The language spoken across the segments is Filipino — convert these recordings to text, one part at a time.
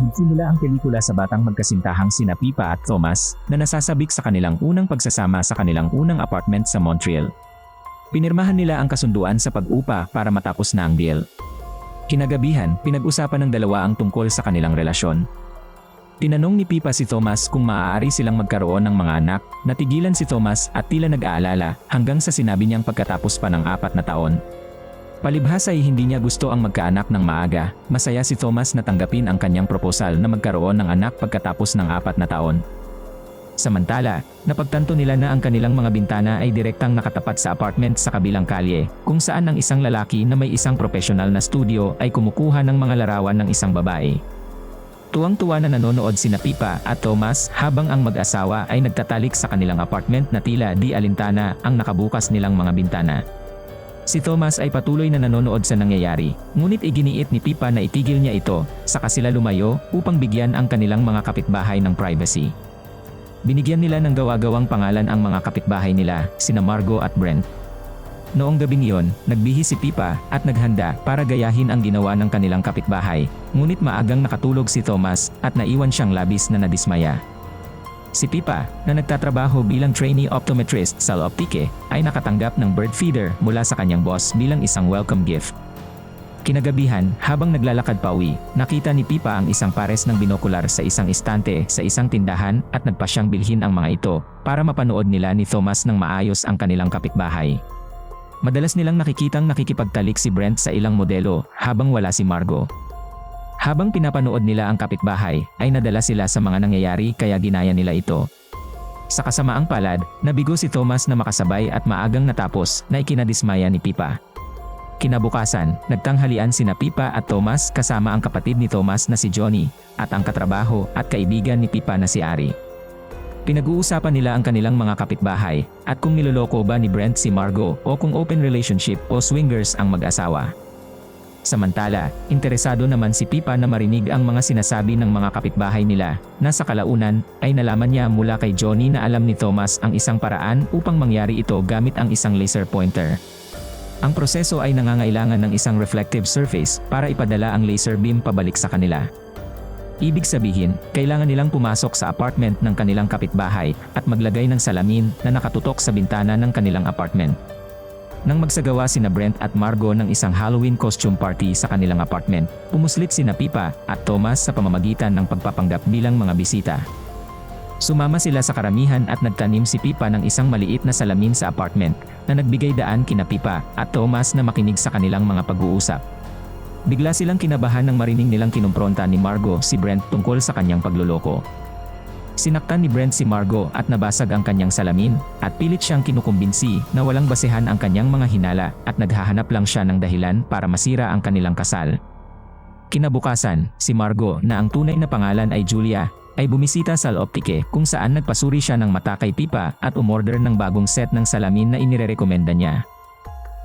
Nagsimula ang pelikula sa batang magkasintahang sina Pipa at Thomas na nasasabik sa kanilang unang pagsasama sa kanilang unang apartment sa Montreal. Pinirmahan nila ang kasunduan sa pag-upa para matapos na ang deal. Kinagabihan, pinag-usapan ng dalawa ang tungkol sa kanilang relasyon. Tinanong ni Pipa si Thomas kung maaari silang magkaroon ng mga anak, natigilan si Thomas at tila nag-aalala hanggang sa sinabi niyang pagkatapos pa ng apat na taon. Palibhas ay hindi niya gusto ang magkaanak ng maaga, masaya si Thomas na tanggapin ang kanyang proposal na magkaroon ng anak pagkatapos ng apat na taon. Samantala, napagtanto nila na ang kanilang mga bintana ay direktang nakatapat sa apartment sa kabilang kalye, kung saan ang isang lalaki na may isang profesional na studio ay kumukuha ng mga larawan ng isang babae. Tuwang-tuwa na nanonood sina Pipa at Thomas habang ang mag-asawa ay nagtatalik sa kanilang apartment na tila di alintana ang nakabukas nilang mga bintana. Si Thomas ay patuloy na nanonood sa nangyayari, ngunit iginiit ni Pipa na itigil niya ito, saka sila lumayo upang bigyan ang kanilang mga kapitbahay ng privacy. Binigyan nila ng gawa-gawang pangalan ang mga kapitbahay nila, sina Margo at Brent. Noong gabing iyon, nagbihis si Pipa at naghanda para gayahin ang ginawa ng kanilang kapitbahay, ngunit maagang nakatulog si Thomas at naiwan siyang labis na nadismaya. Si Pipa, na nagtatrabaho bilang trainee optometrist sa Optique, ay nakatanggap ng bird feeder mula sa kanyang boss bilang isang welcome gift. Kinagabihan, habang naglalakad pa uwi, nakita ni Pipa ang isang pares ng binokular sa isang istante sa isang tindahan at nagpa siyang bilhin ang mga ito para mapanood nila ni Thomas ng maayos ang kanilang kapitbahay. Madalas nilang nakikitang nakikipagtalik si Brent sa ilang modelo habang wala si Margo. Habang pinapanood nila ang kapitbahay, ay nadala sila sa mga nangyayari kaya ginaya nila ito. Sa kasamaang palad, nabigo si Thomas na makasabay at maagang natapos na ikinadismaya ni Pipa. Kinabukasan, nagtanghalian sina Pipa at Thomas kasama ang kapatid ni Thomas na si Johnny at ang katrabaho at kaibigan ni Pipa na si Ari. Pinag-uusapan nila ang kanilang mga kapitbahay at kung niloloko ba ni Brent si Margo o kung open relationship o swingers ang mag-asawa. Samantala, interesado naman si Pipa na marinig ang mga sinasabi ng mga kapitbahay nila, na sa kalaunan ay nalaman niya mula kay Johnny na alam ni Thomas ang isang paraan upang mangyari ito gamit ang isang laser pointer. Ang proseso ay nangangailangan ng isang reflective surface para ipadala ang laser beam pabalik sa kanila. Ibig sabihin, kailangan nilang pumasok sa apartment ng kanilang kapitbahay at maglagay ng salamin na nakatutok sa bintana ng kanilang apartment. Nang magsagawa sina Brent at Margo ng isang Halloween costume party sa kanilang apartment, pumuslit sina Pipa at Thomas sa pamamagitan ng pagpapanggap bilang mga bisita. Sumama sila sa karamihan at nagtanim si Pipa ng isang maliit na salamin sa apartment na nagbigay daan kina Pipa at Thomas na makinig sa kanilang mga pag-uusap. Bigla silang kinabahan nang marinig nilang kinumpronta ni Margo si Brent tungkol sa kanyang pagluloko. Sinaktan ni Brent si Margo at nabasag ang kanyang salamin at pilit siyang kinukumbinsi na walang basehan ang kanyang mga hinala at naghahanap lang siya ng dahilan para masira ang kanilang kasal. Kinabukasan, si Margo na ang tunay na pangalan ay Julia, ay bumisita sa Optique kung saan nagpasuri siya ng mata kay Pipa at umorder ng bagong set ng salamin na inirerekomenda niya.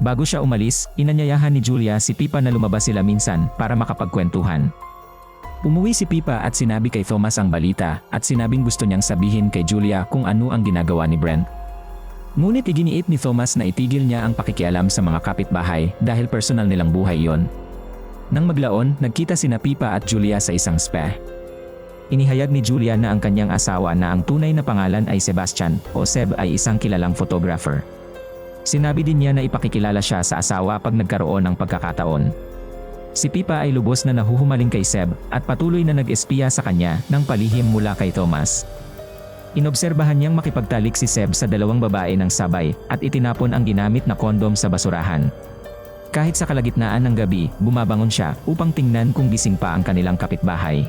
Bago siya umalis, inanyayahan ni Julia si Pipa na lumabas sila minsan para makapagkwentuhan. Umuwi si Pipa at sinabi kay Thomas ang balita at sinabing gusto niyang sabihin kay Julia kung ano ang ginagawa ni Brent. Ngunit iginiit ni Thomas na itigil niya ang pakikialam sa mga kapitbahay dahil personal nilang buhay yon. Nang maglaon, nagkita sina Pipa at Julia sa isang spa. Inihayag ni Julia na ang kanyang asawa na ang tunay na pangalan ay Sebastian o Seb ay isang kilalang photographer. Sinabi din niya na ipakikilala siya sa asawa pag nagkaroon ng pagkakataon. Si Pipa ay lubos na nahuhumaling kay Seb at patuloy na nag-espiya sa kanya ng palihim mula kay Thomas. Inobserbahan niyang makipagtalik si Seb sa dalawang babae ng sabay at itinapon ang ginamit na kondom sa basurahan. Kahit sa kalagitnaan ng gabi, bumabangon siya upang tingnan kung gising pa ang kanilang kapitbahay.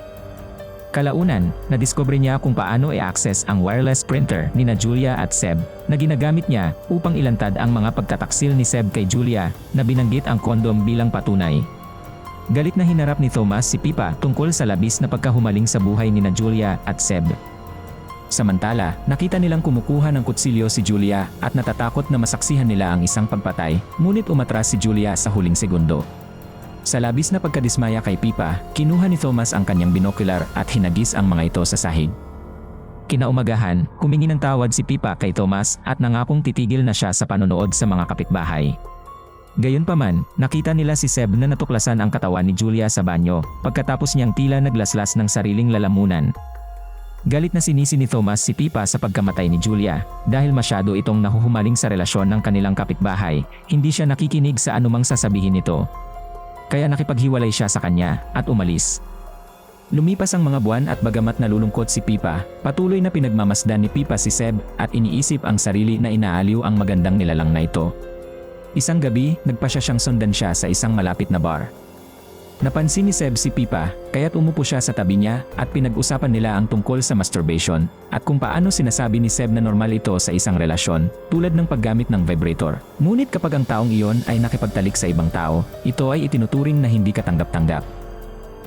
Kalaunan, nadiskubre niya kung paano i-access ang wireless printer ni na Julia at Seb na ginagamit niya upang ilantad ang mga pagtataksil ni Seb kay Julia na binanggit ang kondom bilang patunay. Galit na hinarap ni Thomas si Pipa tungkol sa labis na pagkahumaling sa buhay ni na Julia at Seb. Samantala, nakita nilang kumukuha ng kutsilyo si Julia at natatakot na masaksihan nila ang isang pagpatay, ngunit umatras si Julia sa huling segundo. Sa labis na pagkadismaya kay Pipa, kinuha ni Thomas ang kanyang binocular at hinagis ang mga ito sa sahig. Kinaumagahan, humingi ng tawad si Pipa kay Thomas at nangakong titigil na siya sa panonood sa mga kapitbahay. Gayunpaman, nakita nila si Seb na natuklasan ang katawan ni Julia sa banyo, pagkatapos niyang tila naglaslas ng sariling lalamunan. Galit na sinisi ni Thomas si Pipa sa pagkamatay ni Julia, dahil masyado itong nahuhumaling sa relasyon ng kanilang kapitbahay, hindi siya nakikinig sa anumang sasabihin nito. Kaya nakipaghiwalay siya sa kanya, at umalis. Lumipas ang mga buwan at bagamat nalulungkot si Pipa, patuloy na pinagmamasdan ni Pipa si Seb at iniisip ang sarili na inaaliw ang magandang nilalang na ito. Isang gabi, nagpasya siyang sundan siya sa isang malapit na bar. Napansin ni Seb si Pipa, kaya't umupo siya sa tabi niya at pinag-usapan nila ang tungkol sa masturbation at kung paano sinasabi ni Seb na normal ito sa isang relasyon, tulad ng paggamit ng vibrator. Ngunit kapag ang taong iyon ay nakipagtalik sa ibang tao, ito ay itinuturing na hindi katanggap-tanggap.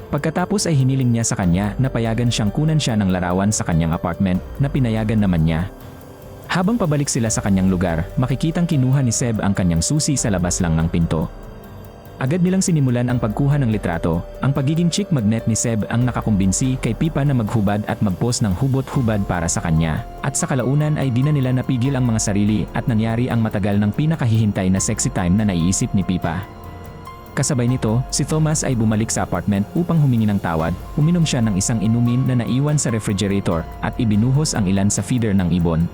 Pagkatapos ay hiniling niya sa kanya na payagan siyang kunan siya ng larawan sa kanyang apartment na pinayagan naman niya. Habang pabalik sila sa kanyang lugar, makikitang kinuha ni Seb ang kanyang susi sa labas lang ng pinto. Agad nilang sinimulan ang pagkuha ng litrato. Ang pagiging chick magnet ni Seb ang nakakumbinsi kay Pipa na maghubad at magpost ng hubot-hubad para sa kanya. At sa kalaunan ay di na nila napigil ang mga sarili at nangyari ang matagal ng pinakahihintay na sexy time na naiisip ni Pipa. Kasabay nito, si Thomas ay bumalik sa apartment upang humingi ng tawad, uminom siya ng isang inumin na naiwan sa refrigerator at ibinuhos ang ilan sa feeder ng ibon.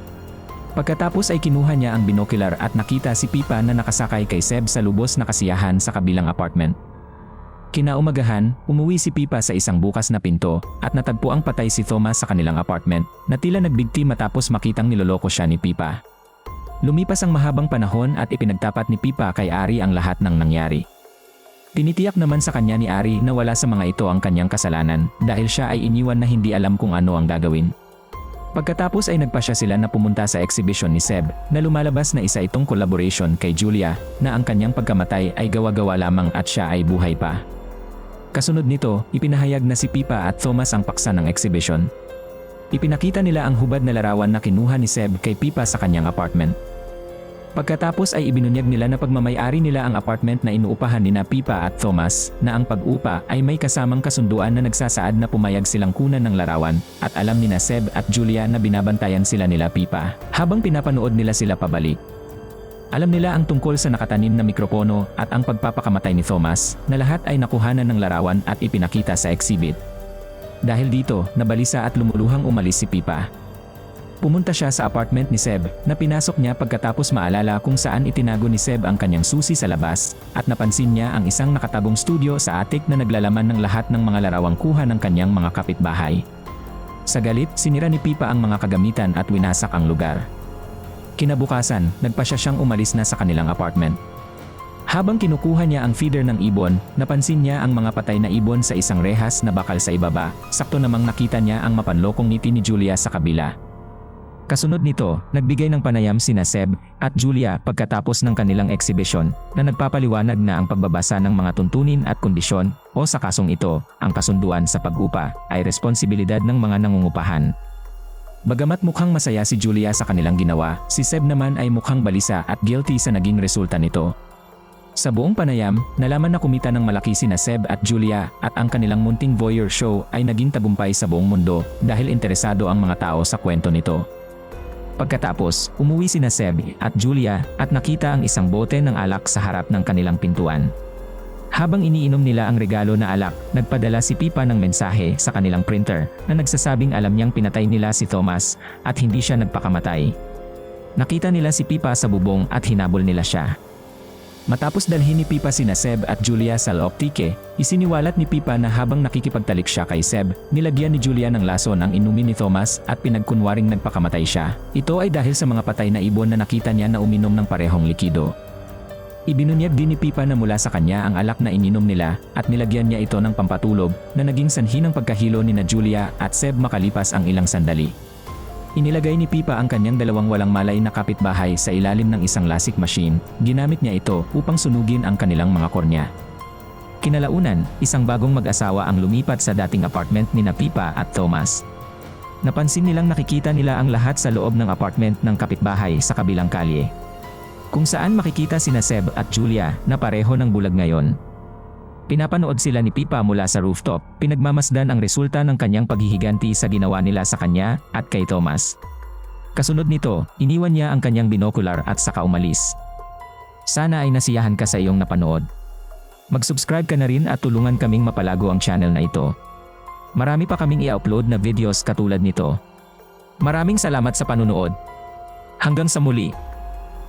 Pagkatapos ay kinuha niya ang binocular at nakita si Pipa na nakasakay kay Seb sa lubos na kasiyahan sa kabilang apartment. Kinaumagahan, umuwi si Pipa sa isang bukas na pinto at natagpo ang patay si Thomas sa kanilang apartment na tila nagbigti matapos makitang niloloko siya ni Pipa. Lumipas ang mahabang panahon at ipinagtapat ni Pipa kay Ari ang lahat ng nangyari. Tinitiyak naman sa kanya ni Ari na wala sa mga ito ang kanyang kasalanan dahil siya ay iniwan na hindi alam kung ano ang gagawin. Pagkatapos ay nagpasya sila na pumunta sa exhibition ni Seb na lumalabas na isa itong collaboration kay Julia na ang kanyang pagkamatay ay gawa-gawa lamang at siya ay buhay pa. Kasunod nito, ipinahayag na si Pipa at Thomas ang paksa ng exhibition. Ipinakita nila ang hubad na larawan na kinuha ni Seb kay Pipa sa kanyang apartment. Pagkatapos ay ibinunyag nila na pagmamayari nila ang apartment na inuupahan ni na Pipa at Thomas na ang pag-upa ay may kasamang kasunduan na nagsasaad na pumayag silang kunan ng larawan at alam ni Seb at Julia na binabantayan sila nila Pipa habang pinapanood nila sila pabalik. Alam nila ang tungkol sa nakatanim na mikropono at ang pagpapakamatay ni Thomas na lahat ay nakuhanan ng larawan at ipinakita sa exhibit. Dahil dito, nabalisa at lumuluhang umalis si Pipa Pumunta siya sa apartment ni Seb na pinasok niya pagkatapos maalala kung saan itinago ni Seb ang kanyang susi sa labas at napansin niya ang isang nakatagong studio sa atik na naglalaman ng lahat ng mga larawang kuha ng kanyang mga kapitbahay. Sa galit, sinira ni Pipa ang mga kagamitan at winasak ang lugar. Kinabukasan, nagpa siya siyang umalis na sa kanilang apartment. Habang kinukuha niya ang feeder ng ibon, napansin niya ang mga patay na ibon sa isang rehas na bakal sa ibaba. Sakto namang nakita niya ang mapanlokong ngiti ni Julia sa kabila. Kasunod nito, nagbigay ng panayam sina Seb at Julia pagkatapos ng kanilang exhibition na nagpapaliwanag na ang pagbabasa ng mga tuntunin at kondisyon o sa kasong ito, ang kasunduan sa pag-upa ay responsibilidad ng mga nangungupahan. Bagamat mukhang masaya si Julia sa kanilang ginawa, si Seb naman ay mukhang balisa at guilty sa naging resulta nito. Sa buong panayam, nalaman na kumita ng malaki sina Seb at Julia at ang kanilang munting voyeur show ay naging tagumpay sa buong mundo dahil interesado ang mga tao sa kwento nito. Pagkatapos, umuwi sina Seb at Julia at nakita ang isang bote ng alak sa harap ng kanilang pintuan. Habang iniinom nila ang regalo na alak, nagpadala si Pipa ng mensahe sa kanilang printer na nagsasabing alam niyang pinatay nila si Thomas at hindi siya nagpakamatay. Nakita nila si Pipa sa bubong at hinabol nila siya. Matapos dalhin ni Pipa sina Seb at Julia sa Loptike, isiniwalat ni Pipa na habang nakikipagtalik siya kay Seb, nilagyan ni Julia ng lason ang inumin ni Thomas at pinagkunwaring nagpakamatay siya. Ito ay dahil sa mga patay na ibon na nakita niya na uminom ng parehong likido. Ibinunyag din ni Pipa na mula sa kanya ang alak na ininom nila at nilagyan niya ito ng pampatulog na naging sanhi ng pagkahilo ni na Julia at Seb makalipas ang ilang sandali. Inilagay ni Pipa ang kanyang dalawang walang malay na kapitbahay sa ilalim ng isang lasik machine. Ginamit niya ito upang sunugin ang kanilang mga kornya. Kinalaunan, isang bagong mag-asawa ang lumipat sa dating apartment ni na Pipa at Thomas. Napansin nilang nakikita nila ang lahat sa loob ng apartment ng kapitbahay sa kabilang kalye. Kung saan makikita sina Seb at Julia na pareho ng bulag ngayon. Pinapanood sila ni Pipa mula sa rooftop, pinagmamasdan ang resulta ng kanyang paghihiganti sa ginawa nila sa kanya at kay Thomas. Kasunod nito, iniwan niya ang kanyang binocular at saka umalis. Sana ay nasiyahan ka sa iyong napanood. Mag-subscribe ka na rin at tulungan kaming mapalago ang channel na ito. Marami pa kaming i-upload na videos katulad nito. Maraming salamat sa panunood. Hanggang sa muli.